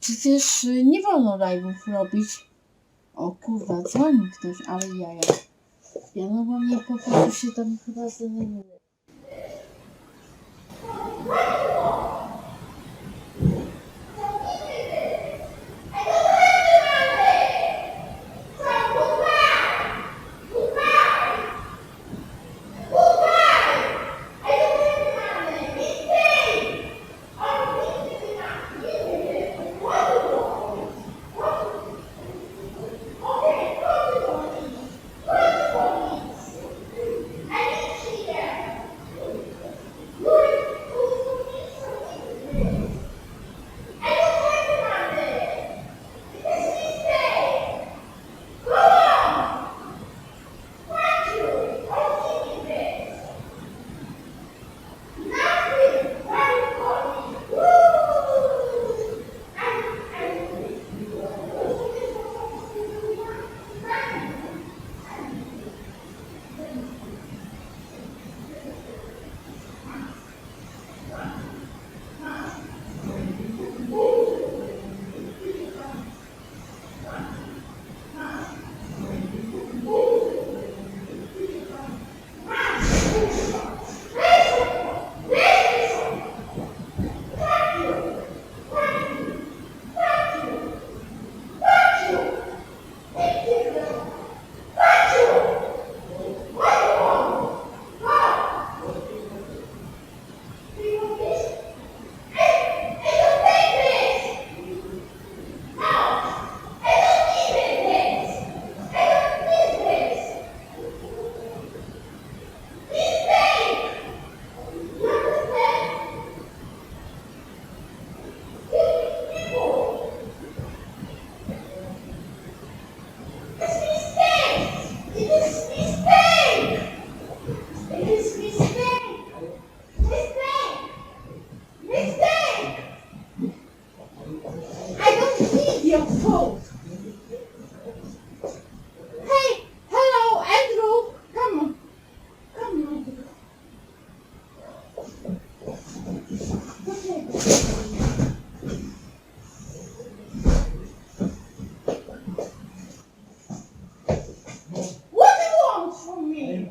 Przecież y, nie wolno live'ów robić. O kurwa, dzwoni ktoś, ale jaja. Ja normalnie po prostu się tam chyba zdenerwuję.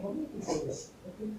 我给你举几个，我给你。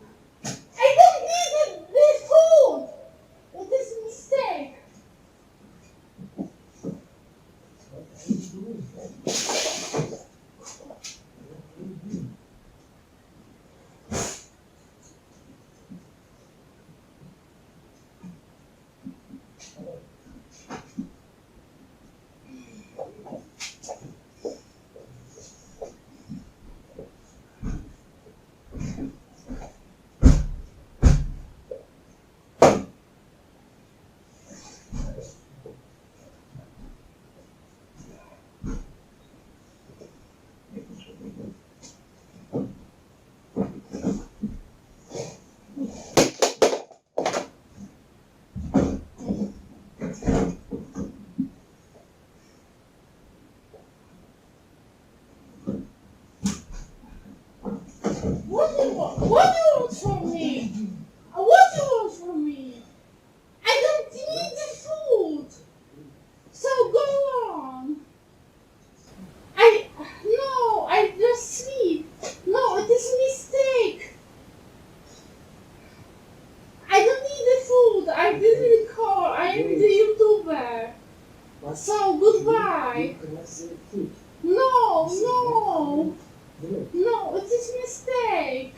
Oh, no, no, no. It is mistake.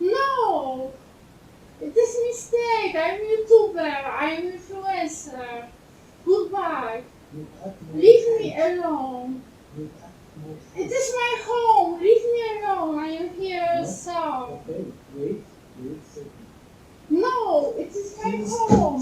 No! It is mistake. I'm YouTuber. I'm influencer. Goodbye. Leave me alone. It is my home. Leave me alone. I am here so. Okay, wait, wait a second. No, it is my home.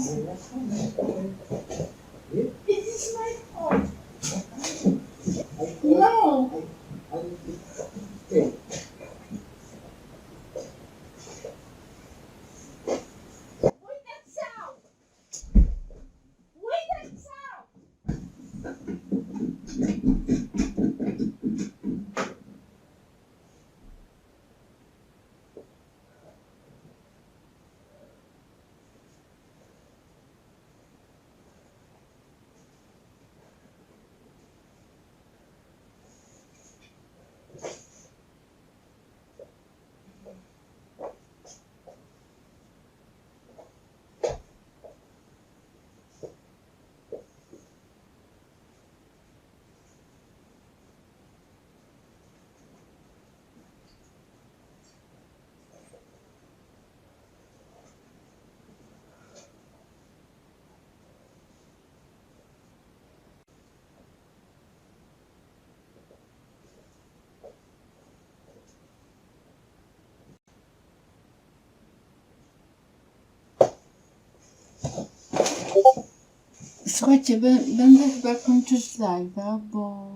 Słuchajcie, bę- będę chyba kończyć live'a, bo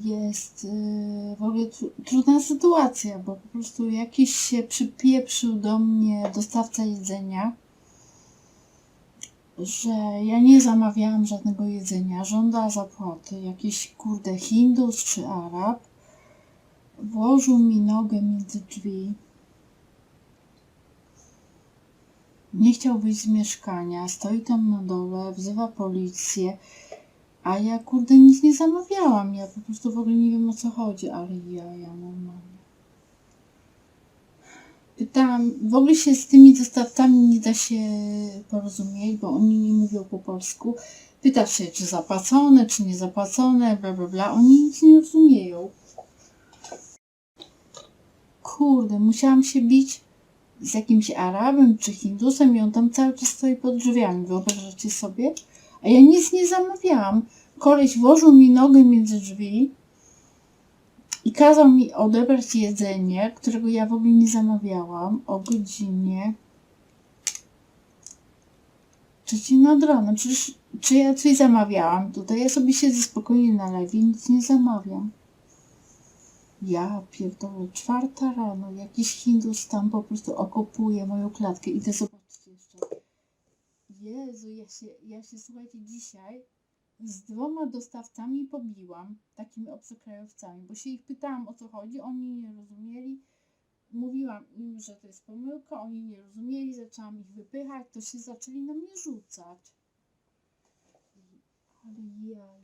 jest yy, w ogóle tru, trudna sytuacja, bo po prostu jakiś się przypieprzył do mnie dostawca jedzenia, że ja nie zamawiałam żadnego jedzenia, żąda zapłaty, jakiś kurde Hindus czy Arab, włożył mi nogę między drzwi, nie chciał wyjść z mieszkania, stoi tam na dole, wzywa policję, a ja kurde nic nie zamawiałam, ja po prostu w ogóle nie wiem o co chodzi, ale ja, ja normalnie. Pytałam, w ogóle się z tymi dostawcami nie da się porozumieć, bo oni nie mówią po polsku. Pytasz się, czy zapłacone, czy nie zapłacone, bla bla bla. Oni nic nie rozumieją. Kurde, musiałam się bić z jakimś Arabem czy Hindusem i on tam cały czas stoi pod drzwiami, wyobrażacie sobie? A ja nic nie zamawiałam. Koleś włożył mi nogę między drzwi i kazał mi odebrać jedzenie, którego ja w ogóle nie zamawiałam, o godzinie trzeciej nad ranem. Przecież czy ja coś zamawiałam tutaj? Ja sobie siedzę spokojnie na lewie nic nie zamawiam. Ja pierdolę, czwarta rano, jakiś Hindus tam po prostu okopuje moją klatkę. Idę zobaczyć jeszcze. Jezu, ja się, ja się słuchajcie, dzisiaj z dwoma dostawcami pobiłam, takimi obcokrajowcami, bo się ich pytałam o co chodzi, oni nie rozumieli. Mówiłam im, że to jest pomyłka, oni nie rozumieli, zaczęłam ich wypychać, to się zaczęli na mnie rzucać. Ale ja,